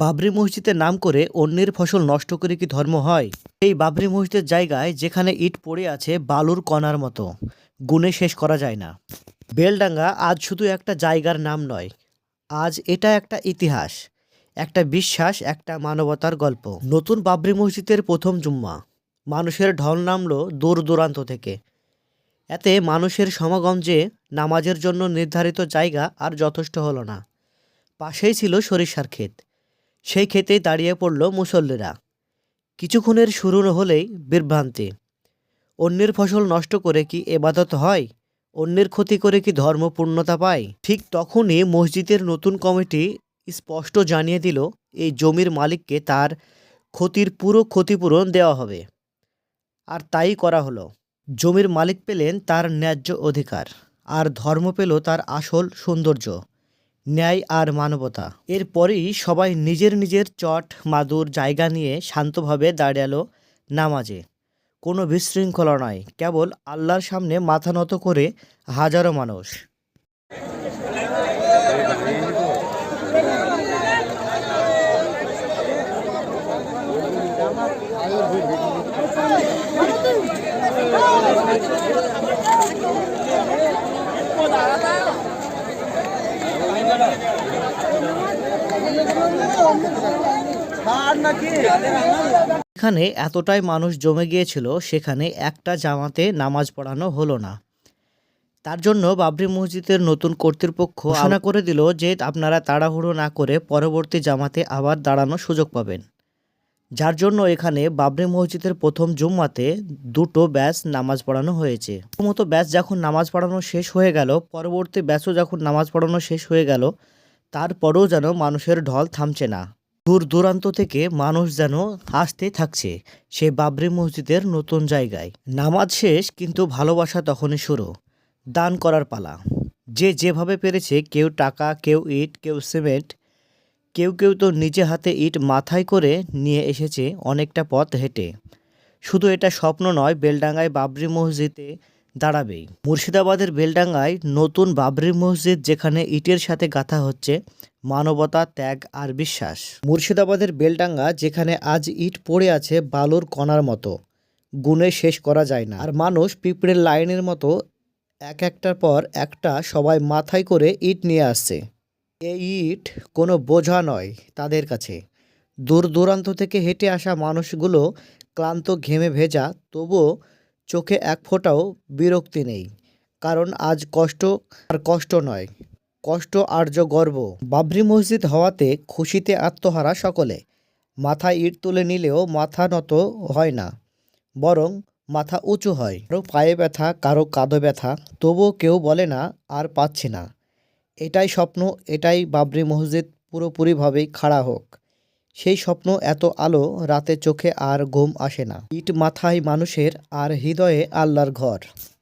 বাবরি মসজিদের নাম করে অন্যের ফসল নষ্ট করে কি ধর্ম হয়? এই বাবরি মসজিদের জায়গায় যেখানে ইট পড়ে আছে, বালুর কণার মতো। গুণে শেষ করা যায় না। বেলডাঙ্গা আজ শুধু একটা জায়গার নাম নয়, আজ এটা একটা ইতিহাস, একটা বিশ্বাস, একটা মানবতার গল্প। নতুন বাবরি মসজিদের প্রথম জুম্মা, মানুষের ঢল নামলো দূর দূরান্ত থেকে। এতে মানুষের সমাগম যে নামাজের জন্য নির্ধারিত জায়গা আর যথেষ্ট হলো না। পাশেই ছিল সরিষার ক্ষেত সেই ক্ষেতেই দাঁড়িয়ে পড়ল মুসল্লিরা। কিছুক্ষণের শুরু হলেই বিভ্রান্তি। অন্যের ফসল নষ্ট করে কি এবাদত হয়? অন্যের ক্ষতি করে কি ধর্ম পূর্ণতা পায়? ঠিক তখনই মসজিদের নতুন কমিটি স্পষ্ট জানিয়ে দিল, এই জমির মালিককে তার ক্ষতির পুরো ক্ষতিপূরণ দেওয়া হবে। আর তাই করা হলো। জমির মালিক পেলেন তার ন্যায্য অধিকার, আর ধর্ম পেল তার আসল সৌন্দর্য। ন্যায় আর মানবতা। এরপরেই সবাই নিজের নিজের চট, মাদুর, জায়গা নিয়ে শান্তভাবে দাঁড়াল নামাজে। কোনো বিশৃঙ্খলা নয়, কেবল আল্লাহর সামনে মাথা নত করে হাজারো মানুষ। এখানে এতটাই মানুষ জমে গিয়েছিল সেখানে একটা জামাতে নামাজ পড়ানো হলো না। তার জন্য বাবরি মসজিদের নতুন কর্তৃপক্ষ ঘোষণা করে দিল যে আপনারা তাড়াহুড়ো না করে পরবর্তী জামাতে আবার দাঁড়ানোর সুযোগ পাবেন। যার জন্য এখানে বাবরি মসজিদের প্রথম জুম্মাতে দুটো ব্যাচ নামাজ পড়ানো হয়েছে। প্রথমত ব্যাচ যখন নামাজ পড়ানো শেষ হয়ে গেল, পরবর্তী ব্যাচও যখন নামাজ পড়ানো শেষ হয়ে গেল, তারপরেও যেন মানুষের ঢল থামছে না। দূর দূরান্ত থেকে মানুষ যেন আসতে থাকছে সে বাবরি মসজিদের নতুন জায়গায়। নামাজ শেষ, কিন্তু ভালোবাসা তখনই শুরু। দান করার পালা। যে যেভাবে পেরেছে, কেউ টাকা, কেউ ইট, কেউ সিমেন্ট কেউ কেউ তো নিজে হাতে ইট মাথায় করে নিয়ে এসেছে অনেকটা পথ হেঁটে। শুধু এটা স্বপ্ন নয়, বেলডাঙ্গায় বাবরি মসজিদে দাঁড়াবেই। মুর্শিদাবাদের বেলডাঙ্গায় নতুন বাবরি মসজিদ যেখানে ইটের সাথে গাঁথা হচ্ছে, মানবতা, ত্যাগ আর বিশ্বাস। মুর্শিদাবাদের বেলডাঙ্গা যেখানে আজ ইট পড়ে আছে বালুর কণার মতো, গুণে শেষ করা যায় না। আর মানুষ পিঁপড়ের লাইনের মতো এক একটার পর একটা সবাই মাথায় করে ইট নিয়ে আসছে। এই ইট কোনো বোঝা নয় তাদের কাছে। দূর দূরান্ত থেকে হেঁটে আসা মানুষগুলো ক্লান্ত, ঘেমে ভেজা, তবুও চোখে এক ফোঁটাও বিরক্তি নেই। কারণ আজ কষ্ট আর কষ্ট নয়, কষ্ট আর্য গর্ব। বাবরি মসজিদ হওয়াতে খুশিতে আত্মহারা সকলে। মাথায় ইট তুলে নিলেও মাথা নত হয় না, বরং মাথা উঁচু হয়। কারও পায়ে ব্যথা, কারও কাঁধে ব্যথা, তবুও কেউ বলে না, আর পাচ্ছি না। এটাই স্বপ্ন, এটাই বাবরি মসজিদ পুরোপুরিভাবেই খাড়া হোক। সেই স্বপ্ন এত আলো রাতে চোখে আর ঘুম আসে না। ইট মাথায় মানুষের আর হৃদয়ে আল্লাহর ঘর।